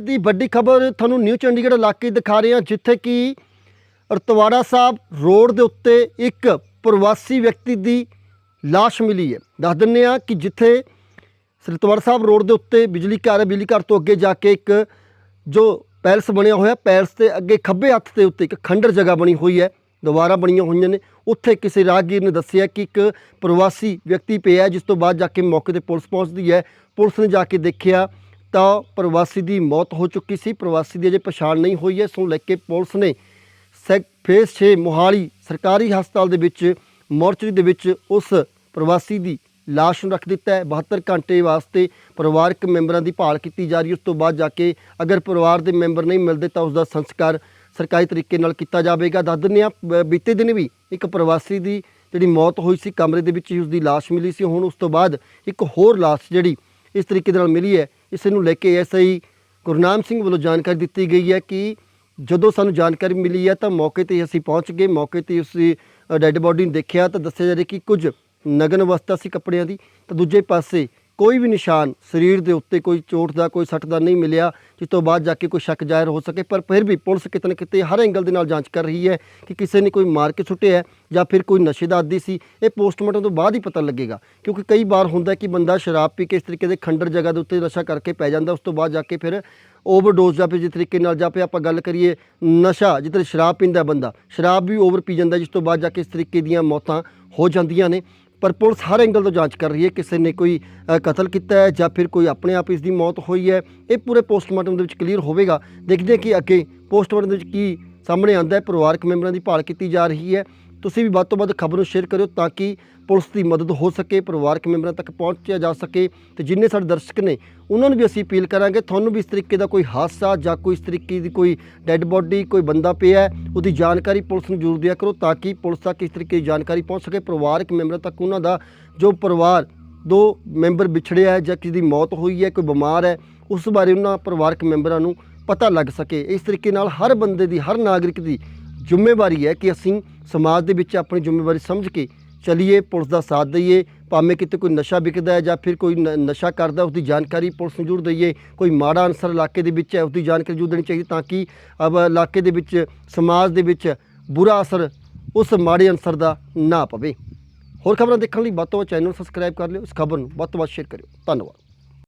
ਦੀ ਵੱਡੀ ਖਬਰ ਤੁਹਾਨੂੰ ਨਿਊ ਚੰਡੀਗੜ੍ਹ ਇਲਾਕੇ ਦਿਖਾ ਰਹੇ ਹਾਂ, ਜਿੱਥੇ ਕਿ ਰਤਵਾੜਾ ਸਾਹਿਬ ਰੋਡ ਦੇ ਉੱਤੇ ਇੱਕ ਪ੍ਰਵਾਸੀ ਵਿਅਕਤੀ ਦੀ ਲਾਸ਼ ਮਿਲੀ ਹੈ। ਦੱਸ ਦਿੰਦੇ ਹਾਂ ਕਿ ਜਿੱਥੇ ਰਤਵਾੜਾ ਸਾਹਿਬ ਰੋਡ ਦੇ ਉੱਤੇ ਬਿਜਲੀ ਘਰ ਬਿਜਲੀ ਘਰ ਤੋਂ ਅੱਗੇ ਜਾ ਕੇ ਇੱਕ ਜੋ ਪੈਲਸ ਬਣਿਆ ਹੋਇਆ, ਪੈਲਸ ਦੇ ਅੱਗੇ ਖੱਬੇ ਹੱਥ ਦੇ ਉੱਤੇ ਇੱਕ ਖੰਡਰ ਜਗ੍ਹਾ ਬਣੀ ਹੋਈ ਹੈ ਦੁਬਾਰਾ ਬਣੀਆਂ ਹੋਈਆਂ ਨੇ। ਉੱਥੇ ਕਿਸੇ ਰਾਹਗੀਰ ਨੇ ਦੱਸਿਆ ਕਿ ਇੱਕ ਪ੍ਰਵਾਸੀ ਵਿਅਕਤੀ ਪਿਆ ਜਿਸ ਤੋਂ ਬਾਅਦ ਜਾ ਕੇ ਮੌਕੇ ਤੇ ਪੁਲਿਸ ਪਹੁੰਚਦੀ ਹੈ। ਪੁਲਿਸ ਨੇ ਜਾ ਕੇ ਦੇਖਿਆ ਤਾਂ ਪ੍ਰਵਾਸੀ ਦੀ ਮੌਤ ਹੋ ਚੁੱਕੀ ਸੀ। ਪ੍ਰਵਾਸੀ ਦੀ ਅਜੇ ਪਛਾਣ ਨਹੀਂ ਹੋਈ ਹੈ। ਇਸ ਨੂੰ ਲੈ ਕੇ ਪੁਲਿਸ ਨੇ ਸੈਕ, ਫੇਸ 6 ਮੋਹਾਲੀ ਸਰਕਾਰੀ ਹਸਪਤਾਲ ਦੇ ਵਿੱਚ, ਮੋਰਚਰੀ ਦੇ ਵਿੱਚ ਉਸ ਪ੍ਰਵਾਸੀ ਦੀ ਲਾਸ਼ ਨੂੰ ਰੱਖ ਦਿੱਤਾ ਹੈ। 72 ਘੰਟੇ ਵਾਸਤੇ ਪਰਿਵਾਰਕ ਮੈਂਬਰਾਂ ਦੀ ਭਾਲ ਕੀਤੀ ਜਾ ਰਹੀ ਉਸ ਤੋਂ ਬਾਅਦ ਜਾ ਕੇ ਅਗਰ ਪਰਿਵਾਰ ਦੇ ਮੈਂਬਰ ਨਹੀਂ ਮਿਲਦੇ ਤਾਂ ਉਸ ਦਾ ਸੰਸਕਾਰ ਸਰਕਾਰੀ ਤਰੀਕੇ ਨਾਲ ਕੀਤਾ ਜਾਵੇਗਾ। ਦੱਸ ਦਿੰਦੇ ਹਾਂ, ਬ- ਬੀਤੇ ਦਿਨ ਵੀ ਇੱਕ ਪ੍ਰਵਾਸੀ ਦੀ ਜਿਹੜੀ ਮੌਤ ਹੋਈ ਸੀ, ਕਮਰੇ ਦੇ ਵਿੱਚ ਹੀ ਉਸ ਦੀ ਲਾਸ਼ ਮਿਲੀ ਸੀ। ਹੁਣ ਉਸ ਤੋਂ ਬਾਅਦ ਇੱਕ ਹੋਰ ਲਾਸ਼ ਜਿਹੜੀ ਇਸ ਤਰੀਕੇ ਦੇ ਨਾਲ ਮਿਲੀ ਹੈ ਇਸ ਨੂੰ ਲੈ ਕੇ ਐਸਆਈ ਗੁਰਨਾਮ ਸਿੰਘ ਵੱਲੋਂ ਜਾਣਕਾਰੀ ਦਿੱਤੀ ਗਈ ਹੈ ਕਿ ਜਦੋਂ ਸਾਨੂੰ ਜਾਣਕਾਰੀ ਮਿਲੀ ਹੈ ਤਾਂ ਮੌਕੇ ਤੇ ਅਸੀਂ ਪਹੁੰਚ ਗਏ। ਮੌਕੇ ਤੇ ਉਸ ਡੈੱਡ ਬੋਡੀ ਨੂੰ ਦੇਖਿਆ ਤਾਂ ਦੱਸਿਆ ਜਾ ਰਿਹਾ ਕਿ ਕੁਝ ਨਗਨ ਅਵਸਥਾ ਸੀ ਕੱਪੜਿਆਂ ਦੀ। ਤਾਂ ਦੂਜੇ ਪਾਸੇ ਕੋਈ ਵੀ ਨਿਸ਼ਾਨ ਸਰੀਰ ਦੇ ਉੱਤੇ ਕੋਈ ਚੋਟ ਦਾ, ਕੋਈ ਸੱਟ ਦਾ ਨਹੀਂ ਮਿਲਿਆ, ਜਿਸ ਤੋਂ ਬਾਅਦ ਜਾ ਕੇ ਕੋਈ ਸ਼ੱਕ ਜ਼ਾਹਿਰ ਹੋ ਸਕੇ, ਪਰ ਫਿਰ ਵੀ ਪੁਲਿਸ ਕਿਤੇ ਨਾ ਕਿਤੇ ਹਰ ਐਂਗਲ ਦੇ ਨਾਲ ਜਾਂਚ ਕਰ ਰਹੀ ਹੈ ਕਿ ਕਿਸੇ ਨੇ ਕੋਈ ਮਾਰ ਕੇ ਸੁੱਟਿਆ ਹੈ ਜਾਂ ਫਿਰ ਕੋਈ ਨਸ਼ੇ ਦਾ ਆਦੀ ਸੀ। ਇਹ ਪੋਸਟਮਾਰਟਮ ਤੋਂ ਬਾਅਦ ਹੀ ਪਤਾ ਲੱਗੇਗਾ, ਕਿਉਂਕਿ ਕਈ ਵਾਰ ਹੁੰਦਾ ਕਿ ਬੰਦਾ ਸ਼ਰਾਬ ਪੀ ਕੇ ਇਸ ਤਰੀਕੇ ਦੇ ਖੰਡਰ ਜਗ੍ਹਾ ਦੇ ਉੱਤੇ ਨਸ਼ਾ ਕਰਕੇ ਪੈ ਜਾਂਦਾ, ਉਸ ਤੋਂ ਬਾਅਦ ਜਾ ਕੇ ਫਿਰ ਓਵਰਡੋਜ਼ ਜਾਂ ਫਿਰ ਜਿਸ ਤਰੀਕੇ ਨਾਲ ਜਾਂ ਫਿਰ ਆਪਾਂ ਗੱਲ ਕਰੀਏ ਨਸ਼ਾ ਜਿੱਥੇ ਸ਼ਰਾਬ ਪੀਂਦਾ ਬੰਦਾ, ਸ਼ਰਾਬ ਵੀ ਓਵਰ ਪੀ ਜਾਂਦਾ, ਜਿਸ ਤੋਂ ਬਾਅਦ ਜਾ ਕੇ ਇਸ ਤਰੀਕੇ ਦੀਆਂ ਮੌਤਾਂ ਹੋ ਜਾਂਦੀਆਂ ਨੇ। ਪਰ ਪੁਲਿਸ ਹਰ ਐਂਗਲ ਤੋਂ ਜਾਂਚ ਕਰ ਰਹੀ ਹੈ। ਕਿਸੇ ਨੇ ਕੋਈ ਕਤਲ ਕੀਤਾ ਹੈ ਜਾਂ ਫਿਰ ਕੋਈ ਆਪਣੇ ਆਪ ਇਸ ਦੀ ਮੌਤ ਹੋਈ ਹੈ, ਇਹ ਪੂਰੇ ਪੋਸਟਮਾਰਟਮ ਦੇ ਵਿੱਚ ਕਲੀਅਰ ਹੋਵੇਗਾ। ਦੇਖਦੇ ਹਾਂ ਕਿ ਅੱਗੇ ਪੋਸਟਮਾਰਟਮ ਦੇ ਵਿੱਚ ਕੀ ਸਾਹਮਣੇ ਆਉਂਦਾ ਹੈ। ਪਰਿਵਾਰਕ ਮੈਂਬਰਾਂ ਦੀ ਭਾਲ ਕੀਤੀ ਜਾ ਰਹੀ ਹੈ। ਤੁਸੀਂ ਵੀ ਵੱਧ ਤੋਂ ਵੱਧ ਖਬਰ ਨੂੰ ਸ਼ੇਅਰ ਕਰਿਓ ਤਾਂ ਕਿ ਪੁਲਿਸ ਦੀ ਮਦਦ ਹੋ ਸਕੇ, ਪਰਿਵਾਰਕ ਮੈਂਬਰਾਂ ਤੱਕ ਪਹੁੰਚਿਆ ਜਾ ਸਕੇ ਤੇ ਜਿੰਨੇ ਸਾਡੇ ਦਰਸ਼ਕ ਨੇ, ਉਹਨਾਂ ਨੂੰ ਵੀ ਅਸੀਂ ਅਪੀਲ ਕਰਾਂਗੇ ਤੁਹਾਨੂੰ ਵੀ ਇਸ ਤਰੀਕੇ ਦਾ ਕੋਈ ਹਾਦਸਾ ਜਾਂ ਕੋਈ ਇਸ ਤਰੀਕੇ ਦੀ ਕੋਈ ਡੈੱਡ ਬੋਡੀ ਕੋਈ ਬੰਦਾ ਪਿਆ ਉਹਦੀ ਜਾਣਕਾਰੀ ਪੁਲਿਸ ਨੂੰ ਜ਼ਰੂਰ ਦਿਆ ਕਰੋ ਤਾਂ ਕਿ ਪੁਲਿਸ ਤੱਕ ਇਸ ਤਰੀਕੇ ਦੀ ਜਾਣਕਾਰੀ ਪਹੁੰਚ ਸਕੇ, ਪਰਿਵਾਰਕ ਮੈਂਬਰਾਂ ਤੱਕ ਉਹਨਾਂ ਦਾ ਜੋ ਪਰਿਵਾਰ ਦੋ ਮੈਂਬਰ ਵਿਛੜਿਆ ਹੈ ਜਾਂ ਕਿਸੇ ਦੀ ਮੌਤ ਹੋਈ ਹੈ, ਕੋਈ ਬਿਮਾਰ ਹੈ, ਉਸ ਬਾਰੇ ਉਹਨਾਂ ਪਰਿਵਾਰਕ ਮੈਂਬਰਾਂ ਨੂੰ ਪਤਾ ਲੱਗ ਸਕੇ। ਇਸ ਤਰੀਕੇ ਨਾਲ ਹਰ ਬੰਦੇ ਦੀ, ਹਰ ਨਾਗਰਿਕ ਦੀ ਜ਼ਿੰਮੇਵਾਰੀ ਹੈ ਕਿ ਅਸੀਂ ਸਮਾਜ ਦੇ ਵਿੱਚ ਆਪਣੀ ਜ਼ਿੰਮੇਵਾਰੀ ਸਮਝ ਕੇ ਚਲੀਏ, ਪੁਲਿਸ ਦਾ ਸਾਥ ਦਈਏ, ਭਾਵੇਂ ਕਿਤੇ ਕੋਈ ਨਸ਼ਾ ਵਿਕਦਾ ਹੈ ਜਾਂ ਫਿਰ ਕੋਈ ਨ- ਨਸ਼ਾ ਕਰਦਾ ਉਸ ਦੀ ਜਾਣਕਾਰੀ ਪੁਲਿਸ ਨੂੰ ਜ਼ਰੂਰ ਦਈਏ। ਕੋਈ ਮਾੜਾ ਅਨਸਰ ਇਲਾਕੇ ਦੇ ਵਿੱਚ ਹੈ ਉਸ ਦੀ ਜਾਣਕਾਰੀ ਜ਼ਰੂਰ ਦੇਣੀ ਚਾਹੀਦੀ ਤਾਂ ਕਿ ਅਬ ਇਲਾਕੇ ਦੇ ਵਿੱਚ, ਸਮਾਜ ਦੇ ਵਿੱਚ ਬੁਰਾ ਅਸਰ ਉਸ ਮਾੜੇ ਅਨਸਰ ਦਾ ਨਾ ਪਵੇ। ਹੋਰ ਖਬਰਾਂ ਦੇਖਣ ਲਈ ਵੱਧ ਤੋਂ ਵੱਧ ਚੈਨਲ ਸਬਸਕ੍ਰਾਈਬ ਕਰ ਲਿਓ। ਇਸ ਖਬਰ ਨੂੰ ਵੱਧ ਤੋਂ ਵੱਧ ਸ਼ੇਅਰ ਕਰਿਓ। ਧੰਨਵਾਦ।